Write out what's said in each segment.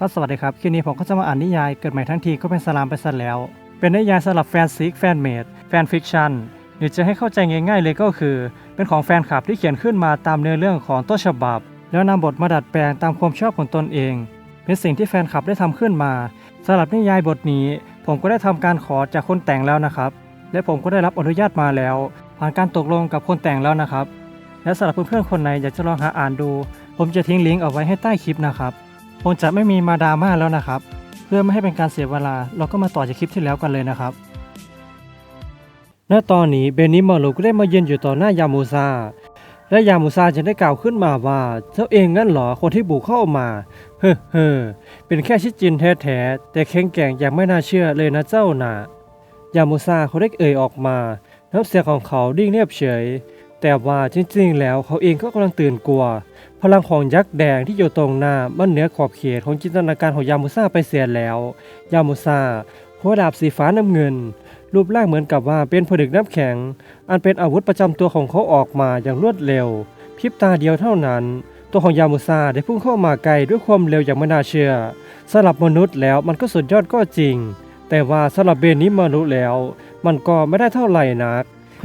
ก็สวัสดีครับ คลิปนี้ผมก็จะมาอ่านนิยายเกิดใหม่ทั้งทีก็เป็นสลามไปซะแล้ว เป็นนิยายสำหรับแฟนซิกแฟนเมดแฟนฟิกชันหรือจะให้เข้าใจง่ายๆเลยก็คือ เป็นของแฟนคลับที่เขียนขึ้นมาตามเนื้อเรื่องของต้นฉบับ แล้วนำบทมาดัดแปลงตามความชอบของตนเอง เป็นสิ่งที่แฟนคลับได้ทำขึ้นมาสำหรับนิยายบทนี้ ผมก็ได้ทำการขอจากคนแต่งแล้วนะครับ และผมก็ได้รับอนุญาตมาแล้ว ผ่านการตกลงกับคนแต่งแล้วนะครับ และสำหรับเพื่อนๆคนไหนอยากจะลองหาอ่านดู ผมจะทิ้งลิงก์เอาไว้ให้ใต้คลิปนะครับ ผมจะไม่มีมาดราม่าแล้วนะครับ เพื่อไม่ให้เป็นการเสียเวลา เราก็มาต่อจากคลิปที่แล้วกันเลยนะครับ ณ ตอนนี้เบนิมาโลก็ได้มาเยืนอยู่ต่อหน้ายามูซา และยามูซาจึงได้กล่าวขึ้นมาว่า เจ้าเองงั้นเหรอคนที่บุกเข้ามา เฮ้อเฮ้อเป็นแค่ชิจินแท้ๆ แต่แข็งแกร่งอย่างไม่น่าเชื่อเลยนะเจ้าน่ะ ยามูซาเขาได้เอ่ยออกมา น้ำเสียงของเขาดิ่งเรียบเฉย แต่ว่าจริงๆ แล้วเขาเองก็กำลังตื่นกลัว พลังของยักษ์แดงที่อยู่ตรงหน้ามันเหนือขอบเขตของจินตนาการของยามุซาไปเสียแล้ว ยามุซาหัวดาบสีฟ้าน้ำเงิน รูปร่างเหมือนกับว่าเป็นผลึกน้ำแข็ง อันเป็นอาวุธประจำตัวของเขาออกมาอย่างรวดเร็วพริบตาเดียวเท่านั้น ตัวของยามุซาได้พุ่งเข้ามาไกลด้วยความเร็วอย่างไม่น่าเชื่อสำหรับมนุษย์แล้วมันก็สุดยอดก็จริง แต่ว่าสำหรับเบนนิมารุแล้ว มันก็ไม่ได้เท่าไหร่นัก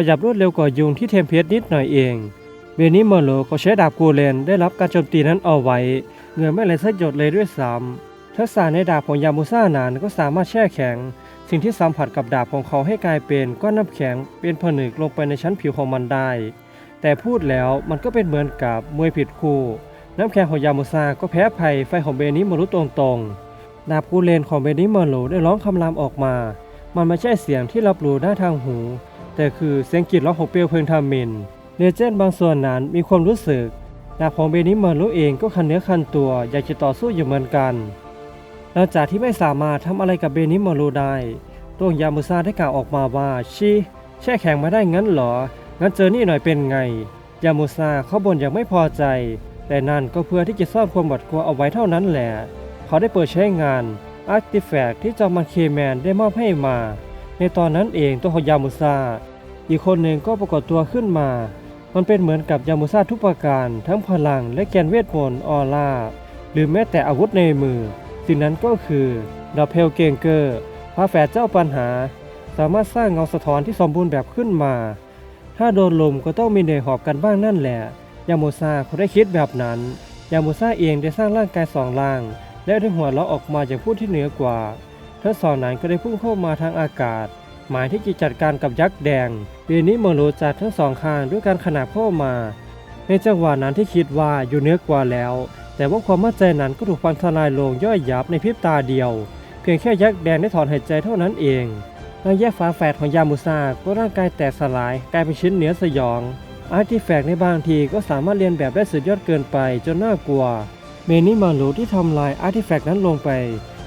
ยับรวดเร็วกว่ายุงที่เทมเพสนิดหน่อยเองเบนิเมอร์โลเขาใช้ดาบกูเลนได้รับการโจมตีนั้นเอาไว้เหงื่อไม่ไหลสักหยดเลยด้วยซ้ำทักษะในดาบของยามุซ่านานก็สามารถแช่แข็ง สิ่งที่สัมผัสกับดาบของเขาให้กลายเป็นก้อนน้ำแข็งเป็นผนึกลงไปในชั้นผิวของมันได้ แต่พูดแล้วมันก็เป็นเหมือนกับมวยผิดคู่ น้ำแข็งของยามุซ่าก็แพ้ภัยไฟของเบนิมารุตรงๆดาบกูเลนของเบนิเมอร์โลได้ร้องคำรามออกมา มันไม่ใช่เสียงที่รับรู้ได้ทางหู แต่คือเสียงกรีดร้องของเปลวเพลิงทามินเลเจนด์บางส่วนนั้นมีความรู้สึกดาบของเบนิเมอร์โลเองก็คันเนื้อคันตัวอยากจะต่อสู้อยู่เหมือนกัน หลังจากที่ไม่สามารถทำอะไรกับเบนิเมอร์โลได้ตัวยามุซาได้กล่าวออกมาว่าชีแช่แข็งมาได้งั้นเหรอ งั้นเจอนี่หน่อยเป็นไง ยามุซาเขาบ่นอย่างไม่พอใจ แต่นั่นก็เพื่อที่จะซ่อนความหวาดกลัวเอาไว้เท่านั้นแหละ เขาได้เปิดใช้งานอาร์ติแฟกที่จอมันเคแมนได้มอบให้มา ในตอนนั้นเองตัวของยามุซาอีกคนหนึ่งก็ปรากฏตัวขึ้นมา มันเป็นเหมือนกับยามุซาทุกประการ ทั้งพลังและแกนเวทมนต์ออร่าหรือแม้แต่อาวุธในมือ สิ่งนั้นก็คือดาเพลเกงเกอร์พาแฝดเจ้าปัญหา สามารถสร้างเงาสะท้อนที่สมบูรณ์แบบขึ้นมา ถ้าโดนลมก็ต้องมีเหนื่อยหอบกันบ้างนั่นแหละ ยามุซาเขาได้คิดแบบนั้น ยามุซาเองได้สร้างร่างกายสองร่าง และได้หัวเราะออกมาจากผู้ที่เหนือกว่า ทั้งสองนั้นก็ได้พุ่งเข้ามาทางอากาศ หมายที่จะจัดการกับยักษ์แดงเบนิโมโลจัดทั้งสองข้างด้วยการขนาบเข้ามา ในจังหวะนั้นที่คิดว่าอยู่เหนือกว่าแล้ว แต่ว่าความมั่นใจนั้นก็ถูกพังทลายลงย่อยยับในพริบตาเดียว เพียงแค่ยักษ์แดงได้ถอนหายใจเท่านั้นเองและแยกฟ้าแฝดของยามุซาก็ร่างกายแตกสลายกลายเป็นชิ้นเนื้อสยอง อาร์ติแฟกต์ในบางทีก็สามารถเรียนแบบได้สุดยอดเกินไปจนน่ากลัว เมนิมารุที่ทำลายอาร์ติแฟกต์นั้นลงไป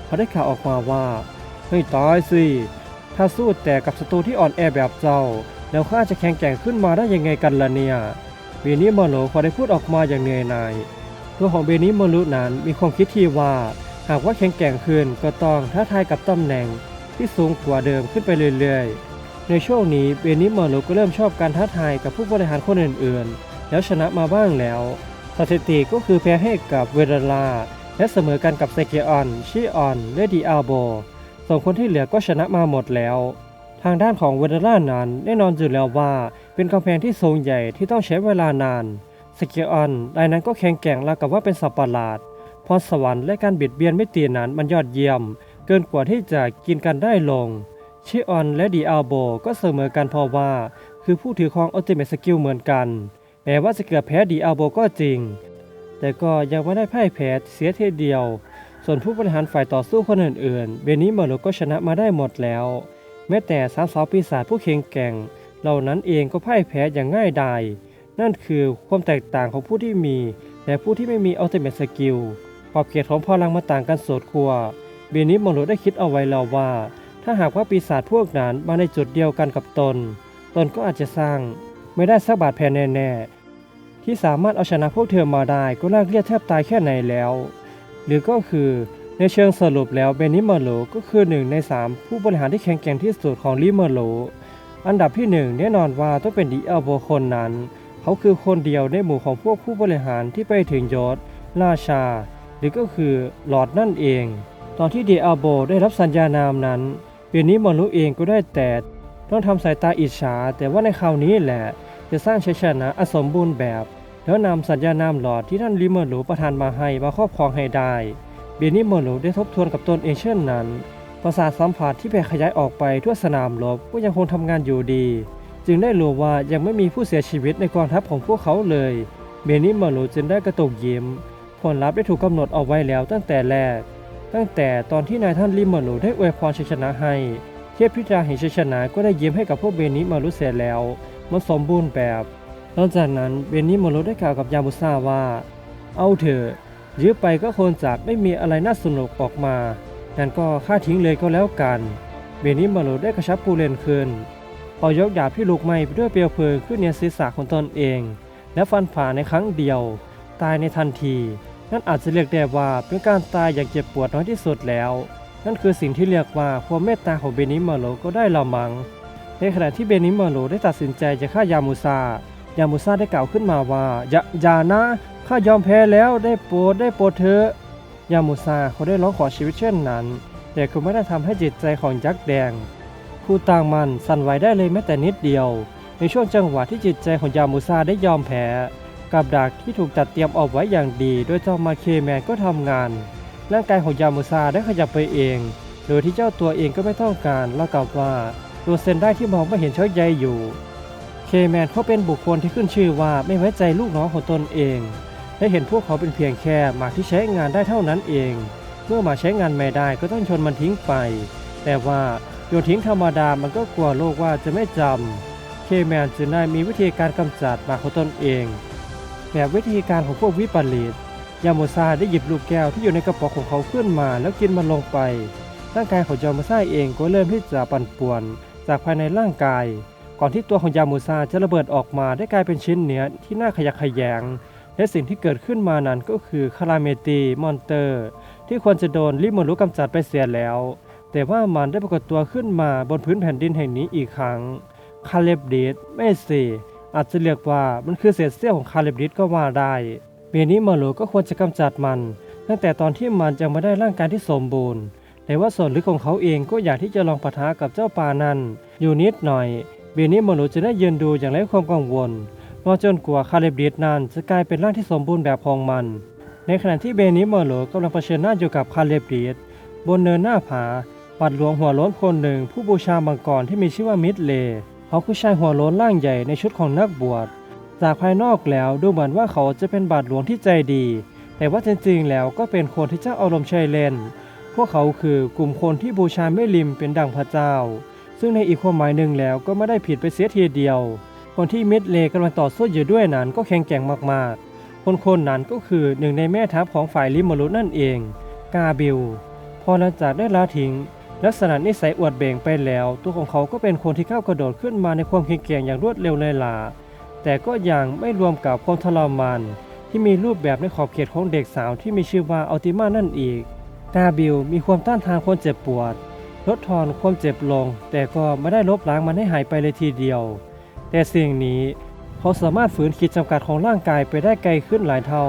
เขาได้ข่าวออกมาว่าเฮ้ยตายสิ ถ้าสู้แต่กับศัตรูที่อ่อนแอแบบเจ้า แล้วข้าจะแข็งแกร่งขึ้นมาได้ยังไงกันล่ะเนี่ยเบนิมารุพอได้พูดออกมาอย่างเหนื่อยหน่ายตัวของเบนิมารุนั้นมีความคิดที่ว่าหากว่าแข็งแกร่งขึ้นก็ต้องท้าทายกับตำแหน่งที่สูงกว่าเดิมขึ้นไปเรื่อยๆ ในช่วงนี้เบนิมารุก็เริ่มชอบการท้าทายกับผู้บริหารคนอื่นๆ แล้วชนะมาบ้างแล้ว สถิติก็คือแพ้ให้กับเวเดลา และเสมอกันกับเซเกออน ชิออน และดีอาโบส่วนคนที่เหลือก็ชนะมาหมดแล้ว ทางด้านของเวเดล่านั้นแน่นอนอยู่แล้วว่า เป็นกำแพงที่สูงใหญ่ที่ต้องใช้เวลานานสเกออนรายนั้นก็แข็งแกร่งราวกับว่าเป็นสัตว์ปหลาดพรสวรรค์และการบิดเบียนไม่ตีนั้นมันยอดเยี่ยม เกินกว่าที่จะกินกันได้ลง ชิออนและดีอาโบก็เสมอกันเพราะว่า คือผู้ถือครองอัลติเมทสกิลเหมือนกันแม้ว่าจะเกือบแพ้ดีอาโบก็จริง แต่ก็ยังไม่ได้พ่ายแพ้เสียเทเดียว ส่วนผู้บริหารฝ่ายต่อสู้คนอื่นๆ เบนิมาโลก็ชนะมาได้หมดแล้ว แม้แต่สามสาวปีศาจผู้เข่งแกร่ง เหล่านั้นเองก็พ่ายแพ้อย่างง่ายดาย นั่นคือความแตกต่างของผู้ที่มี และผู้ที่ไม่มีอัลติเมทสกิลขอบเขตของพลังมาต่างกันโสดครัว เบนิมาโลได้คิดเอาไว้แล้วว่า ถ้าหากว่าปีศาจพวกนั้นมาในจุดเดียวกันกับตน ตนก็อาจจะสร้าง ไม่ได้สักบาดแผลแน่ๆ ที่สามารถเอาชนะพวกเธอมาได้ก็น่าเกลียดแทบตายแค่ไหนแล้ว หรือก็คือในเชิงสรุปแล้วเบนิมาโลก็คือหนึ่งในสามผู้บริหารที่แข็งแกร่งที่สุดของลิมาโล อันดับที่หนึ่งแน่นอนว่าต้องเป็นดีเอลโบคนนั้น เขาคือคนเดียวในหมู่ของพวกผู้บริหารที่ไปถึงยศราชา หรือก็คือหลอดนั่นเอง ตอนที่เดียโบได้รับสัญญานามนั้นเปียนี้มอนรู้เองก็ได้แต่ต้องทำสายตาอิจฉาแต่ว่าในคราวนี้แหละ จะสร้างชัยชนะอันสมบูรณ์แบบ แล้วนำสัญญานามหลอดที่ท่านลิเมอร์หลูประทานมาให้มาครอบครองให้ได้เบียนิโมโลได้ทบทวนกับตนเองเช่นนั้น ประสาทสัมผัสที่แผ่ขยายออกไปทั่วสนามรบก็ยังคงทำงานอยู่ดี จึงได้รู้ว่ายังไม่มีผู้เสียชีวิตในกองทัพของพวกเขาเลยเบนิโมโลจึงได้กระตุกยิ้มผลลัพธ์ได้ถูกกำหนดเอาไว้แล้วตั้งแต่แรก ตั้งแต่ตอนที่นายท่านลิโมโลได้อวยพรชัยชนะให้เทพพิจาแห่งชัยชนะก็ได้ยิ้มให้กับพวกเบนิโมโลเสียแล้ว มันสมบูรณ์แบบหลังจากนั้นเบนิโมโลได้กล่าวกับยามุซ่าว่า เอาเถอะยื้อไปก็คงจะไม่มีอะไรน่าสนุกออกมางั้นก็ฆ่าทิ้งเลยก็แล้วกันเบนิมาโลได้กระชับผู้เล่นขึ้นพอยกดาบที่ลุกไหม้ด้วยเปลวเพลิงขึ้นเหนือศีรษะของตนเอง และฟันผ่าในครั้งเดียว ตายในทันที นั่นอาจจะเรียกได้ว่าเป็นการตายอย่างเจ็บปวดน้อยที่สุดแล้ว นั่นคือสิ่งที่เรียกว่าความเมตตาของเบนิมาโลก็ได้ละมัง ในขณะที่เบนิมาโลได้ตัดสินใจจะฆ่ายามูซายามูซาได้กล่าวขึ้นมาว่าอย่าอย่านะข้ายอมแพ้แล้วได้โปรดได้โปรดเถอะยามูซาเขาได้ร้องขอชีวิตเช่นนั้น แต่ก็ไม่ได้ทำให้จิตใจของยักษ์แดงผู้ต่างมันสั่นไหวได้เลยแม้แต่นิดเดียว ในช่วงจังหวะที่จิตใจของยามูซาได้ยอมแพ้กับดักที่ถูกจัดเตรียมเอาไว้อย่างดี โดยเจ้ามาเคแมนก็ทำงาน ร่างกายของยามูซาได้ขยับไปเอง โดยที่เจ้าตัวเองก็ไม่ต้องการเล่ากับว่า ตัวเซนได้ที่มองไม่เห็นช้าใยอยู่ เคแมนเขาเป็นบุคคลที่ขึ้นชื่อว่าไม่ไว้ใจลูกน้องของตนเองได้เห็นพวกเขาเป็นเพียงแค่หมากที่ใช้งานได้เท่านั้นเอง เมื่อหมาใช้งานไม่ได้ก็ต้องชนมันทิ้งไป แต่ว่าโยนทิ้งธรรมดามันก็กลัวโลกว่าจะไม่จำ เคแมนจึงได้มีวิธีการกำจัดหมาของตนเอง แบบวิธีการของพวกวิปริตยาโมซาได้หยิบลูกแก้วที่อยู่ในกระป๋องของเขาขึ้นมาแล้วกินมันลงไปร่างกายของยาโมซาเองก็เริ่มที่จะปั่นป่วน จากภายในร่างกาย ก่อนที่ตัวของยาโมซาจะระเบิดออกมาได้กลายเป็นชิ้นเนื้อที่น่าขยักขยง และสิ่งที่เกิดขึ้นมานั้นก็คือคาราเมตีมอนเตอร์ ที่ควรจะโดนลิโมรุกำจัดไปเสียแล้ว แต่ว่ามันได้ปรากฏตัวขึ้นมาบนพื้นแผ่นดินแห่งนี้อีกครั้งคาเลบดิสไม่สิอาจจะเรียกว่ามันคือเศษเสี้ยวของคาเลบดิสก็ว่าได้เบนิมาโลก็ควรจะกำจัดมัน ตั้งแต่ตอนที่มันยังไม่ได้ร่างกายที่สมบูรณ์ แต่ว่าส่วนลึกของเขาเองก็อยากที่จะลองปะทะกับเจ้าป่านั้นอยู่นิดหน่อย เบนิมโลจะได้ยืนดูอย่างไร้ความกังวลรอจนกว่าคาเลบดิสนั้นจะกลายเป็นร่างที่สมบูรณ์แบบของมัน ในขณะที่เบนิมอร์โลกำลังเผชิญหน้าอยู่กับคาเลบดิสบนเนินหน้าผาปัดหลวงหัวโล้นคนหนึ่งผู้บูชามังกรที่มีชื่อว่ามิดเลเขาคือชายหัวโล้นร่างใหญ่ในชุดของนักบวชจากภายนอกแล้วดูเหมือนว่าเขาจะเป็นบาทหลวงที่ใจดี แต่ว่าจริงๆแล้วก็เป็นคนที่เจ้าอารมณ์ชัยเลน พวกเขาคือกลุ่มคนที่บูชาเมลิมเป็นดั่งพระเจ้า ซึ่งในอีกความหมายหนึ่งแล้วก็ไม่ได้ผิดไปเสียทีเดียว คนที่มิดเลกำลังต่อสู้อยู่ด้วยนั้นก็แข็งแกร่งมากๆ คนคนนั้นก็คือหนึ่งในแม่ทัพของฝ่ายลิมรุนั่นเอง กาบิล พอหลังจากได้ละทิ้งลักษณะนิสัยอวดเบ่งไปแล้ว ตัวของเขาก็เป็นคนที่ก้าวกระโดดขึ้นมาในความแข็งแกร่งอย่างรวดเร็วเลยล่ะแต่ก็ยังไม่รวมกับความทรมานที่มีรูปแบบในขอบเขตของเด็กสาวที่มีชื่อว่าอัลติมานั่นอีก กาบิลมีความต้านทานความเจ็บปวด ลดทอนความเจ็บลง แต่ก็ไม่ได้ลบล้างมันให้หายไปเลยทีเดียว แต่สิ่งนี้เขาสามารถฝืนขีดจำกัดของร่างกายไปได้ไกลขึ้นหลายเท่า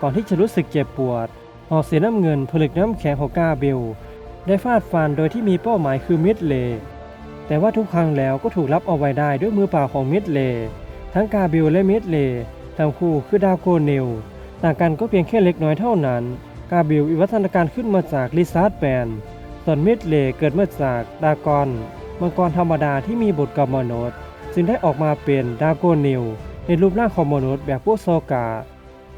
ก่อนที่จะรู้สึกเจ็บปวดหอกสีน้ำเงินผลึกน้ำแข็งของกาเบล ได้ฟาดฟันโดยที่มีเป้าหมายคือมิดเล แต่ว่าทุกครั้งแล้วก็ถูกรับเอาไว้ได้ด้วยมือเปล่าของมิดเล ทั้งกาเบลและมิดเลทั้งคู่คือดาวโกเนลต่างกันก็เพียงแค่เล็กน้อยเท่านั้น กาเบลวิวัฒนาการขึ้นมาจากลิซาร์ดแบนส่วนมิดเลเกิดมาจากดากอน มังกรธรรมดาที่มีบทกับมนุษย์จึงได้ออกมาเป็นดาโกนิลในรูปร่างของมนุษย์แบบพวกโซกา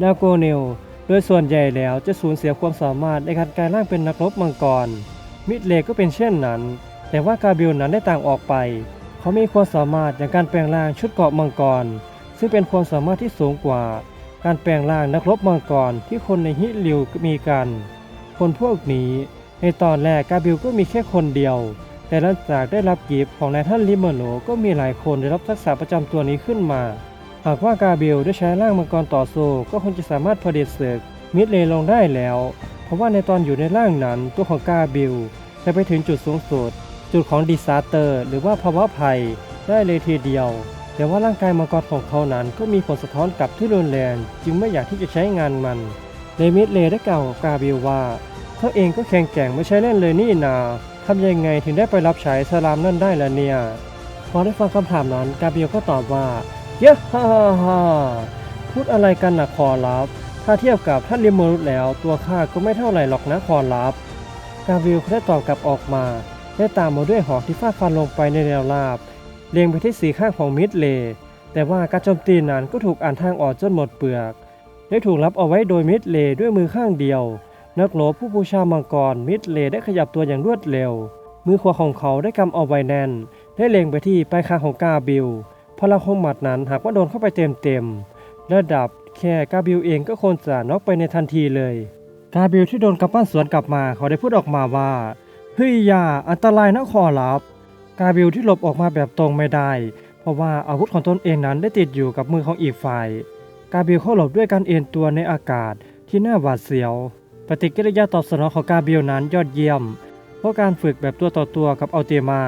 ดาโกนิลโดยส่วนใหญ่แล้วจะสูญเสียความสามารถในการกลายร่างเป็นนักรบมังกร มิดเลก็เป็นเช่นนั้น แต่ว่ากาบิลนั้นได้ต่างออกไป เขามีความสามารถอย่างการแปลงร่างชุดเกราะมังกร ซึ่งเป็นความสามารถที่สูงกว่า การแปลงร่างนักรบมังกรที่คนในฮิริวมีกัน คนพวกนี้ในตอนแรกกาบิลก็มีแค่คนเดียว แต่หลังจากได้รับกิฟต์ของนายท่านลิเมอร์โลก็มีหลายคนได้รับทักษะประจำตัวนี้ขึ้นมา หากว่ากาเบลได้ใช้ร่างมังกรต่อสู้ก็คงจะสามารถผลิตเสือกมิดเลลงได้แล้ว เพราะว่าในตอนอยู่ในร่างนั้นตัวของกาเบลจะไปถึงจุดสูงสุด จุดของดีซาเตอร์ หรือว่าภาวะภัยได้เลยทีเดียว แต่ว่าร่างกายมังกรของเขานั้นก็มีผลสะท้อนกับที่รุนแรงจึงไม่อยากที่จะใช้งานมันเลมิดเลได้กล่าวกับกาบิลว่าเขาเองก็แข็งแกร่งไม่ใช่เล่นเลยนี่นาทำยังไงถึงได้ไปรับใช้สลามนั่นได้ล่ะเนี่ยพอได้ฟังคำถามนั้นกาเบียลก็ตอบว่าเยอะฮ่าฮ่าฮ่าพูดอะไรกันนะขอรับ ถ้าเทียบกับท่านลิมมนุแล้ว ตัวข้าก็ไม่เท่าไหร่หรอกนะขอรับ กาเบียลได้ตอบกลับออกมา ได้ตามมาด้วยหอกที่ฟาดฟันลงไปในแนวราบ เล็งไปที่สีข้างของมิดเล แต่ว่าการโจมตีนั้นก็ถูกอ่านทางออกจนหมดเปลือก ได้ถูกรับเอาไว้โดยมิดเลด้วยมือข้างเดียว นักรบผู้บูชามังกรมิดเลได้ขยับตัวอย่างรวดเร็ว มือขวาของเขาได้กำเอาไว้แน่น ได้เล็งไปที่ปลายคางของกาบิล พลังของหมัดนั้นหากว่าโดนเข้าไปเต็มเต็มๆระดับแค่กาบิลเองก็ควรจะน็อกไปในทันทีเลย กาบิลที่โดนกำปั้นสวนกลับมาเขาได้พูดออกมาว่าเฮ้ยอยาอันตรายนะขอรับ กาบิลที่หลบออกมาแบบตรงไม่ได้ เพราะว่าอาวุธของตนเองนั้นได้ติดอยู่กับมือของอีกฝ่าย กาบิลเข้าหลบด้วยการเอ็นตัวในอากาศที่น่าหวาดเสียว ปฏิกิริยาตอบสนองของกาบิลนั้นยอดเยี่ยม เพราะการฝึกแบบตัวต่อตัวกับอัลเตมา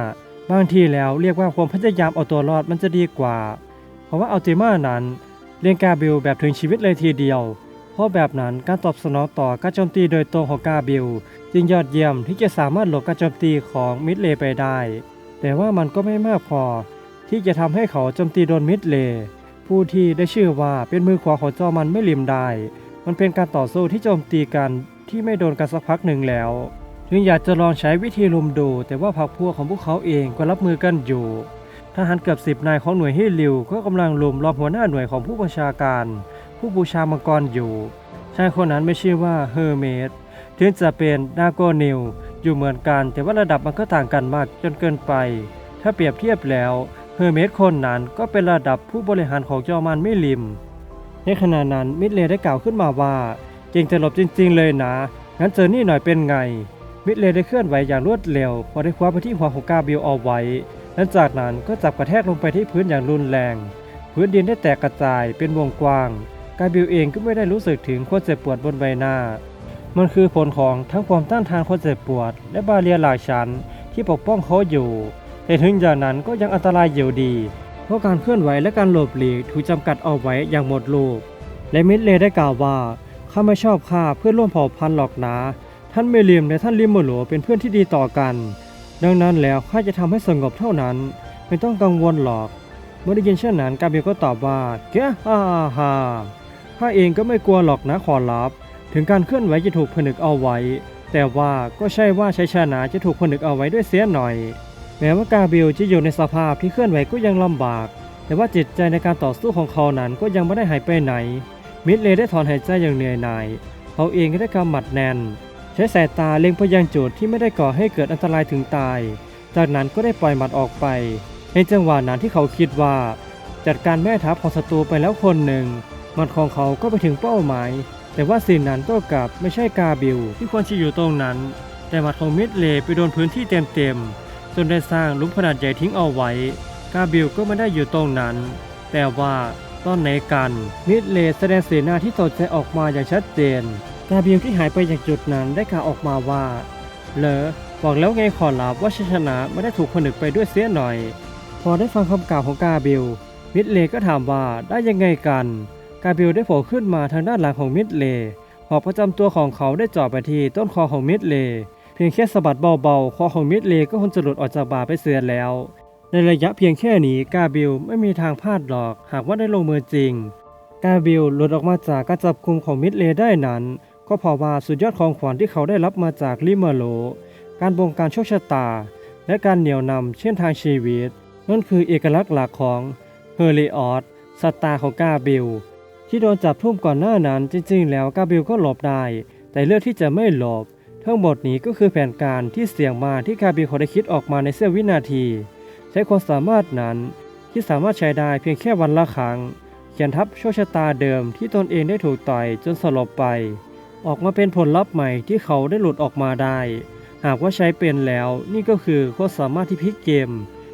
บางทีแล้วเรียกว่าความพยายามเอาตัวรอดมันจะดีกว่า เพราะว่าอัลเตมานั้นเรียนกาบิลแบบถึงชีวิตเลยทีเดียว เพราะแบบนั้นการตอบสนองต่อการโจมตีโดยตรงของกาบิล จึงยอดเยี่ยมที่จะสามารถหลบการโจมตีของมิดเลไปได้ แต่ว่ามันก็ไม่มากพอที่จะทำให้เขาโจมตีโดนมิดเล ผู้ที่ได้ชื่อว่าเป็นมือขวาของจอมันไม่ลิมได้ มันเป็นการต่อสู้ที่โจมตีกันที่ไม่โดนกันสักพักหนึ่งแล้วถึงอยากจะลองใช้วิธีลุมดู แต่ว่าพรรคพวกของพวกเขาเองก็รับมือกันอยู่ทหารเกือบสิบนายของหน่วยฮิลิวก็กำลังลุมล้อมหัวหน้าหน่วยของผู้บัญชาการ ผู้บูชามังกรอยู่ชายคนนั้นไม่ชื่อว่าเฮอร์เมส ถึงจะเป็นดาโกนิลอยู่เหมือนกันแต่ว่าระดับมันก็ต่างกันมากจนเกินไป ถ้าเปรียบเทียบแล้วเฮอร์เมสคนนั้นก็เป็นระดับผู้บริหารของจอมันไม่ลิม ในขณะนั้นมิดเลได้กล่าวขึ้นมาว่าเก่งจะหลบจริง ๆ เลยนะ งั้นเจอนี่หน่อยเป็นไง มิดเลได้เคลื่อนไหวอย่างรวดเร็ว พอได้คว้าไปที่หัวของกาเบลเอาไว้หลังจากนั้นก็จับกระแทกลงไปที่พื้นอย่างรุนแรง พื้นดินได้แตกกระจายเป็นวงกว้าง กาเบลเองก็ไม่ได้รู้สึกถึงความเจ็บปวดบนใบหน้า มันคือผลของทั้งความต้านทานความเจ็บปวด และบาเรียหลายชั้นที่ปกป้องเขาอยู่ แต่ถึงอย่างนั้นก็ยังอันตรายอยู่ดี เพราะการเคลื่อนไหวและการหลบหลีกถูกจำกัดเอาไว้อย่างหมดลูก และมิดเลได้กล่าวว่าข้าไม่ชอบข้าเพื่อนร่วมเผ่าพันธุ์หรอกนะ ท่านเมลิมและท่านลิมโมโหลเป็นเพื่อนที่ดีต่อกัน ดังนั้นแล้วข้าจะทำให้สงบเท่านั้น ไม่ต้องกังวลหรอก เมื่อได้ยินเช่นนั้นกาเบลก็ตอบว่าแกฮ่าฮ่าข้าเองก็ไม่กลัวหรอกนะขอรับ ถึงการเคลื่อนไหวจะถูกผนึกเอาไว้ แต่ว่าก็ใช่ว่าชัยชนะจะถูกผนึกเอาไว้ด้วยเสียหน่อย แม้ว่ากาเบลจะอยู่ในสภาพที่เคลื่อนไหวก็ยังลำบาก แต่ว่าจิตใจในการต่อสู้ของเขานั้นก็ยังไม่ได้หายไปไหน มิดเลได้ถอนหายใจอย่างเหนื่อยหน่ายเขาเองก็ได้กำหมัดแน่น ใช้สายตาเล็งไปยังจุดที่ไม่ได้ก่อให้เกิดอันตรายถึงตาย จากนั้นก็ได้ปล่อยหมัดออกไป ในจังหวะนั้นที่เขาคิดว่า จัดการแม่ทัพของศัตรูไปแล้วคนหนึ่งมัดของเขาก็ไปถึงเป้าหมาย แต่ว่าสิ่งนั้นก็กลับไม่ใช่กาบิลที่ควรจะอยู่ตรงนั้น แต่หมัดของมิดเลไปโดนพื้นที่เต็มๆจนได้สร้างหลุมขนาดใหญ่ทิ้งเอาไว้ กาบิลก็ไม่ได้อยู่ตรงนั้น แต่ว่าตอนไหนกัน มิดเลแสดงสีหน้าที่สดใจออกมาอย่างชัดเจน กาบิลที่หายไปจากจุดนั้นได้กล่าวออกมาว่าเลอบอกแล้วไงขอรับว่าชัยชนะไม่ได้ถูกผนึกไปด้วยเสียหน่อย พอได้ฟังคำกล่าวของกาบิลมิดเลก็ถามว่าได้ยังไงกัน กาบิลได้โผล่ขึ้นมาทางด้านหลังของมิดเลย์หอกประจำตัวของเขาได้จ่อไปที่ต้นคอของมิดเลย์เพียงแค่สะบัดเบาๆ คอของมิดเลย์ก็คงจะหลุดออกจากบ่าไปเสียแล้ว ในระยะเพียงแค่นี้กาบิลไม่มีทางพลาดหรอก หากว่าได้ลงมือจริง กาบิลหลุดออกมาจากการจับกุมของมิดเลย์ได้นั้น ก็เพราะว่าสุดยอดของขวัญที่เขาได้รับมาจากลิเมโล การบงการโชคชะตา และการเหนี่ยวนำเช่นทางชีวิต นั่นคือเอกลักษณ์หลักของเฮอริออสสตาร์ของกาบิล ที่โดนจับทุ่มก่อนหน้านั้นจริง ๆ แล้วกาบิลก็หลบได้ แต่เลือกที่จะไม่หลบ ทั้งหมดนี้ก็คือแผนการที่เสี่ยงมาที่กาบิลเขาได้คิดออกมาในเสี้ยววินาที ใช้ความสามารถนั้นที่สามารถใช้ได้เพียงแค่วันละครั้งเขียนทับโชคชะตาเดิมที่ตนเองได้ถูกต่อยจนสลบไป ออกมาเป็นผลลัพธ์ใหม่ที่เขาได้หลุดออกมาได้ หากว่าใช้เป็นแล้วนี่ก็คือความสามารถที่พลิกเกม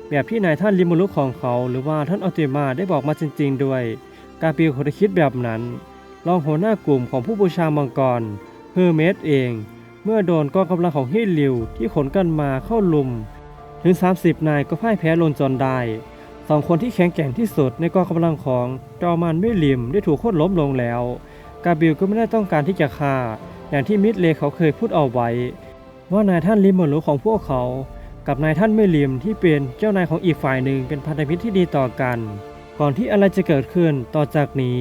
แบบที่นายท่านลิมูลุของเขา หรือว่าท่านอัลติมาได้บอกมาจริง ๆ ด้วย การปิวเขาได้คิดแบบนั้น รองหัวหน้ากลุ่มของผู้บูชามังกร เฮอร์เมสเอง เมื่อโดนกองกำลังของฮิลิวที่ขนกันมาเข้าลุม ถึง 30 นายก็พ่ายแพ้ลงจนได้สองคนที่แข็งแกร่งที่สุดในกองกำลังของจอมันไม่ลิมได้ถูกโค่นล้มลงแล้ว กาบิลก็ไม่ได้ต้องการที่จะฆ่า อย่างที่มิดเลเขาเคยพูดเอาไว้ ว่านายท่านลิมมดรู้ของพวกเขา กับนายท่านไม่ลิมที่เป็นเจ้านายของอีกฝ่ายหนึ่งเป็นพันธมิตรที่ดีต่อกัน ก่อนที่อะไรจะเกิดขึ้นต่อจากนี้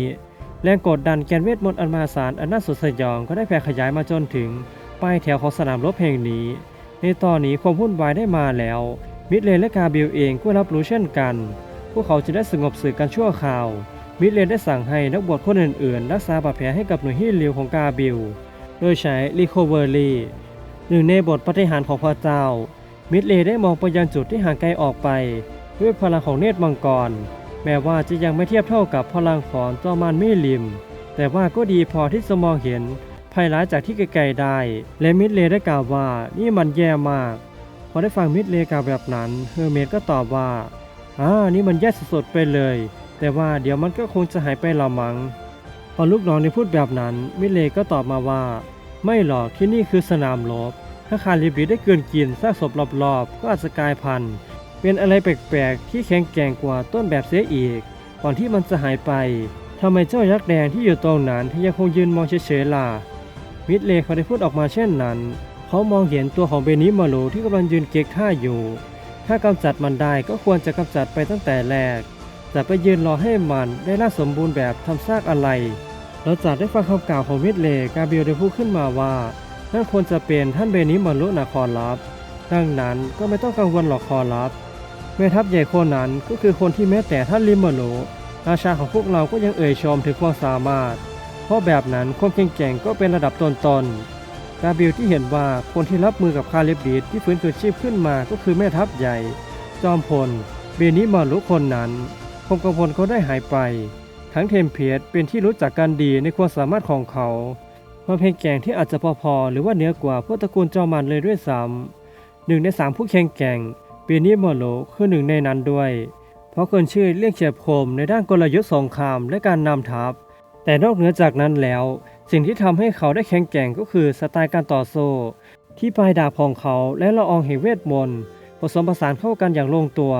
แรงกดดันแกนเวทมนต์อันมหาศาลอันน่าสดสยองก็ได้แผ่ขยายมาจนถึงปลายแถวของสนามรบแห่งนี้ ในตอนนี้ความวุ่นวายได้มาแล้ว มิดเลนและกาเบลเองก็รับรู้เช่นกัน พวกเขาจะได้สงบศึกกันชั่วคราว มิดเลนได้สั่งให้นักบวชคนอื่นๆ รักษาบาดแผลให้กับหน่วยฮีลิวของกาเบลโดยใช้รีโคเวอรี่หนึ่งในบทปฏิหารของพระเจ้า มิดเลได้มองไปยังจุดที่ห่างไกลออกไป ด้วยพลังของเนตรมังกร แม้ว่าจะยังไม่เทียบเท่ากับพลังของจอมานมิลิม แต่ว่าก็ดีพอที่จะมองเห็นภัยร้ายจากที่ไกลๆได้ และมิดเลได้กล่าวว่านี่มันแย่มาก พอได้ฟังมิดเลกล่าวแบบนั้นเฮอร์เมสก็ตอบว่าอ่านี่มันแย่สุดๆไปเลย แต่ว่าเดี๋ยวมันก็คงจะหายไปละมัง้งพอลูกน้องได้พูดแบบนั้น มิดเลก็ตอบมาว่า ไม่หรอกที่นี่คือสนามรบถ้าคาริบีได้เกินกินซากศพรอบๆก็อาจจะกลายพันธุ์ เป็นอะไรแปลกๆ ที่แข็งแกร่งกว่าต้นแบบเสียอีก ก่อนที่มันจะหายไปทำไมเจ้ายักษ์แดงที่อยู่ตรงนั้นที่ยังคงยืนมองเฉยๆล่ะมิดเลย์เขาได้พูดออกมาเช่นนั้น เขามองเห็นตัวของเบนิมาโลที่กำลังยืนเก๊กท่าอยู่ ถ้ากำจัดมันได้ก็ควรจะกำจัดไปตั้งแต่แรก แต่ไปยืนรอให้มันได้น่าสมบูรณ์แบบทำซากอะไรหลังจากได้ฟังคำกล่าวของมิดเลกาเบียลได้พูดขึ้นมาว่านั่นควรจะเป็นท่านเบนิมารุนะครลับ ดังนั้นก็ไม่ต้องกังวลหรอกคอรับ แม่ทัพใหญ่คนนั้นก็คือคนที่แม้แต่ท่านลิมมารุราชาของพวกเราก็ยังเอ่ยชมถึงความสามารถ เพราะแบบนั้นความเก่งๆก็เป็นระดับต้นๆกาบรียลที่เห็นว่าคนที่รับมือกับคาเลบดีดที่ฟื้นคืนชีพขึ้นมาก็คือแม่ทัพใหญ่ จอมพล เบนิมารุคนนั้นความกังวลก็ได้หายไป ทั้งเทมเพียสเป็นที่รู้จักกันดีในความสามารถของเขาความแข็งแกร่งที่อาจจะพอๆหรือว่าเหนือกว่าพวกตระกูลจอมันเลยด้วยซ้ำหนึ่งในสามผู้แข็งแกร่ง ปียนิโมโลคือหนึ่งในนั้นด้วย เพราะคนชื่อเลี่ยงเฉียบคมในด้านกลยุทธ์สงครามและการนำทัพ แต่นอกเหนือจากนั้นแล้ว สิ่งที่ทำให้เขาได้แข็งแกร่งก็คือสไตล์การต่อสู้ที่ปลายดาบของเขาและละอองแห่งเวทมนต์ผสมผสานเข้ากันอย่างลงตัว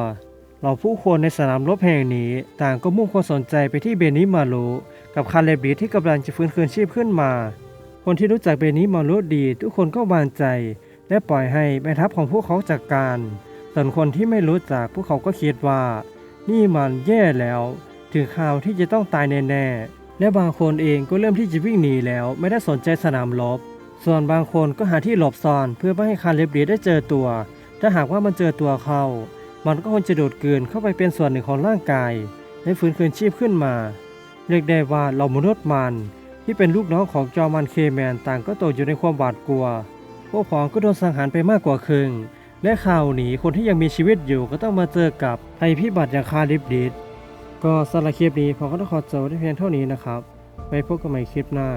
เราผู้คนในสนามรบแห่งนี้ต่างก็มุ่งความสนใจไปที่เบนิมาโลกับคาเลบีที่กำลังจะฟื้นคืนชีพขึ้นมา คนที่รู้จักเบนิมารุดีทุกคนก็วางใจ และปล่อยให้แม่ทัพของพวกเขาจัดกการ ส่วนคนที่ไม่รู้จักพวกเขาก็คิดว่า นี่มันแย่แล้ว ถึงข่าวที่จะต้องตายแน่ๆ และบางคนเองก็เริ่มที่จะวิ่งหนีแล้ว ไม่ได้สนใจสนามรบ ส่วนบางคนก็หาที่หลบซ่อนเพื่อไม่ให้คาเลบดีได้เจอตัว ถ้าหากว่ามันเจอตัวเขา มันก็คงจะโดูดกลืนเข้าไปเป็นส่วนหนึ่งของร่างกายและฟื้นคืนชีพขึ้นมา เรียกได้ว่าเรามนุษย์มัน ที่เป็นลูกน้องของจอมันเคแมนต่างก็ตกอยู่ในความหวาดกลัว พวกพ้องก็โดนสังหารไปมากกว่าครึ่ง และข่าวหนีคนที่ยังมีชีวิตอยู่ก็ต้องมาเจอกับภัยพิบัติอย่างคาลิบดิดก็สำหรับคลิปนี้ผมก็ต้องขอจบไว้เพียงเท่านี้นะครับไว้พบกันใหม่คลิปหน้า